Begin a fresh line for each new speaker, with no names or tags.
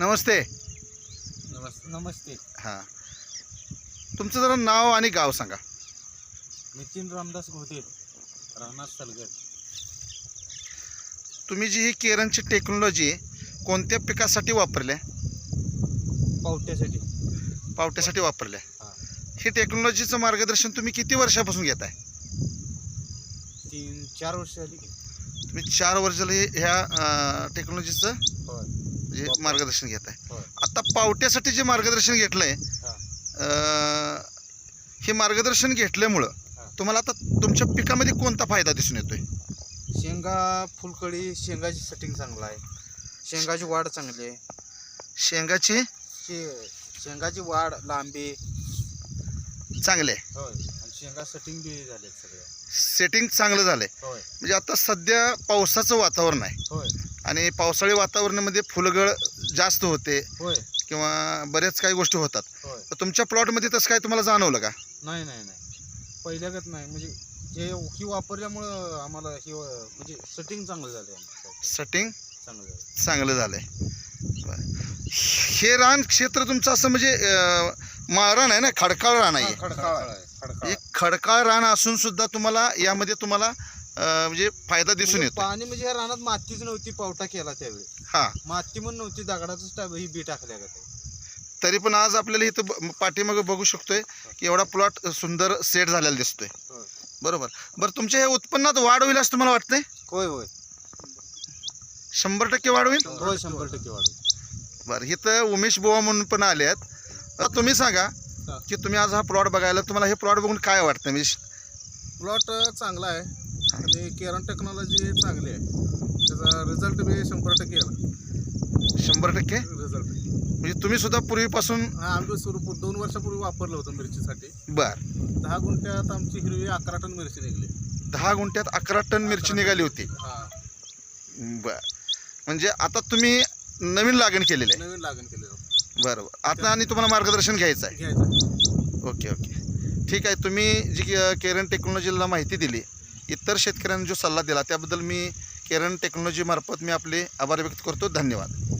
नमस्ते.
नमस्ते नमस्ते.
हां. तुमचं जरा नाव आणि गाव सांगा.
नितीन रामदास घोटे राहणार सलगड.
तुम्ही जी ही केरनची टेक्नॉलॉजी कोणत्या पिकासाठी वापरल्या?
पावट्यासाठी.
पावट्यासाठी वापरल्या.
हा.
ही टेक्नॉलॉजीचं मार्गदर्शन तुम्ही किती वर्षापासून घेताय?
तीन चार वर्ष झाली की.
तुम्ही चार वर्षाला हे ह्या टेक्नॉलॉजीचं
होय
जे
वापर.
मार्गदर्शन घेताय
होय.
आता पावट्यासाठी जे मार्गदर्शन घेतलंय
हा.
अं, हे मार्गदर्शन घेतल्यामुळं. तुम्हाला आता तुमच्या पिकामध्ये कोणता फायदा दिसून येतोय?
शेंगा फुलकळी शेंगाची सेटिंग चांगलं आहे. शेंगाची वाढ चांगली आहे.
शेंगाची?
शे शेंगाची वाढ लांबी.
चांगले आहे.
होय. आणि शेंगा सेटिंग बी झाले सगळ्या
सेटिंग चांगलं झालंय.
होय.
म्हणजे आता सध्या पावसाचं वातावरण आहे.
होय.
आणि पावसाळी वातावरणामध्ये फुलगळ जास्त होते.
होय.
किंवा बऱ्याच काही गोष्टी होतात.
होय.
तर तुमच्या प्लॉटमध्ये तसं काय तुम्हाला जाणवलं का?
नाही नाही नाही. पहिल्यागत नाही. म्हणजे जे ही वापरल्यामुळं आम्हाला ही अं, म्हणजे सेटिंग चांगलं झालं आहे
सेटिंग
चांगलं झालं
चांगलं झालंय. बरं. हे रान क्षेत्र तुमचं असं म्हणजे अं, माळरान आहे ना? खडकाळ रान आहे.
खडकाळ आहे खडकाळ
हे खडकाळ रान असून सुद्धा तुम्हाला यामध्ये तुम्हाला अं, म्हणजे फायदा दिसून
म्हणजे
येतो
पाणी म्हणजे ह्या रानात मातीच नव्हती पावटा केला त्यावेळी.
हा.
माती पण नव्हती दगडाच ही बी टाकल्या का
तरी पण आज आपल्याला इथं ब- पाठीमागं बघू शकतोय की एवढा प्लॉट सुंदर सेट झालेला दिसतोय.
होय.
बरोबर. बरं तुमच्या हे उत्पन्नात वाढ होईल असं तुम्हाला वाटतंय?
होय होय.
शंभर टक्के वाढ होईल?
होय शंभर टक्के वाढू
बरं इथं उमेश बुवा म्हणून पण आले आहेत. तुम्ही सांगा. की तुम्ही आज हा प्लॉट बघायला तुम्हाला हे प्लॉट बघून काय वाटतं म्हणजे
प्लॉट चांगला आहे. आणि केरन टेक्नॉलॉजी चांगली आहे. त्याचा रिझल्ट बी शंभर टक्के येणार
शंभर टक्के?
रिझल्ट
म्हणजे तुम्ही सुद्धा पूर्वीपासून
हा आम्ही सुरू दोन वर्षापूर्वी वापरलं होतं मिरचीसाठी.
बर.
दहा गुंठ्यात आमची हिरवी अकरा टन मिरची निघली.
दहा गुंठ्यात अकरा टन मिरची निघाली होती.
हा.
बर. म्हणजे आता तुम्ही नवीन लागण केलेली आहे.
नवीन लागण केलेलं
बरं बरं. आता आणि तुम्हाला मार्गदर्शन घ्यायचं आहे.
घ्यायचं
ओके ओके. ठीक आहे तुम्ही जी अ, केरन टेक्नॉलॉजीला माहिती दिली इतर शेतकऱ्यांना जो सल्ला दिला त्याबद्दल मी केरन टेक्नॉलॉजीमार्फत मी आपले आभार व्यक्त करतो. धन्यवाद.